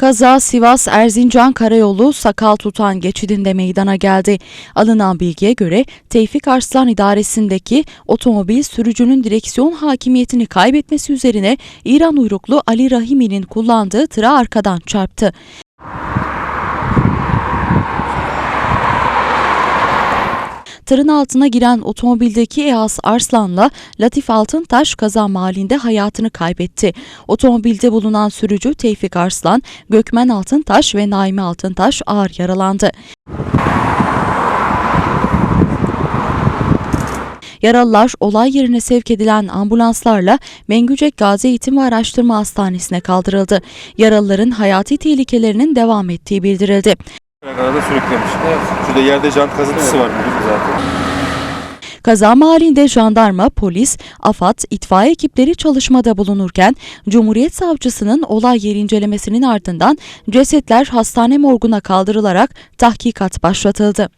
Kaza Sivas Erzincan Karayolu Sakal Tutan geçidinde meydana geldi. Alınan bilgiye göre Tevfik Arslan idaresindeki otomobil sürücünün direksiyon hakimiyetini kaybetmesi üzerine İran uyruklu Ali Rahimi'nin kullandığı tıra arkadan çarptı. Tırın altına giren otomobildeki Eas Arslan'la Latif Altıntaş kaza mahallinde hayatını kaybetti. Otomobilde bulunan sürücü Tevfik Arslan, Gökmen Altıntaş ve Naime Altıntaş ağır yaralandı. Yaralılar olay yerine sevk edilen ambulanslarla Mengücek Gazi Eğitim ve Araştırma Hastanesi'ne kaldırıldı. Yaralıların hayati tehlikelerinin devam ettiği bildirildi. Arada sürüklemiş. Şurada yerde jant kazıntısı var bugün zaten. Kaza mahallinde jandarma, polis, AFAD, itfaiye ekipleri çalışmada bulunurken Cumhuriyet Savcısının olay yeri incelemesinin ardından cesetler hastane morguna kaldırılarak tahkikat başlatıldı.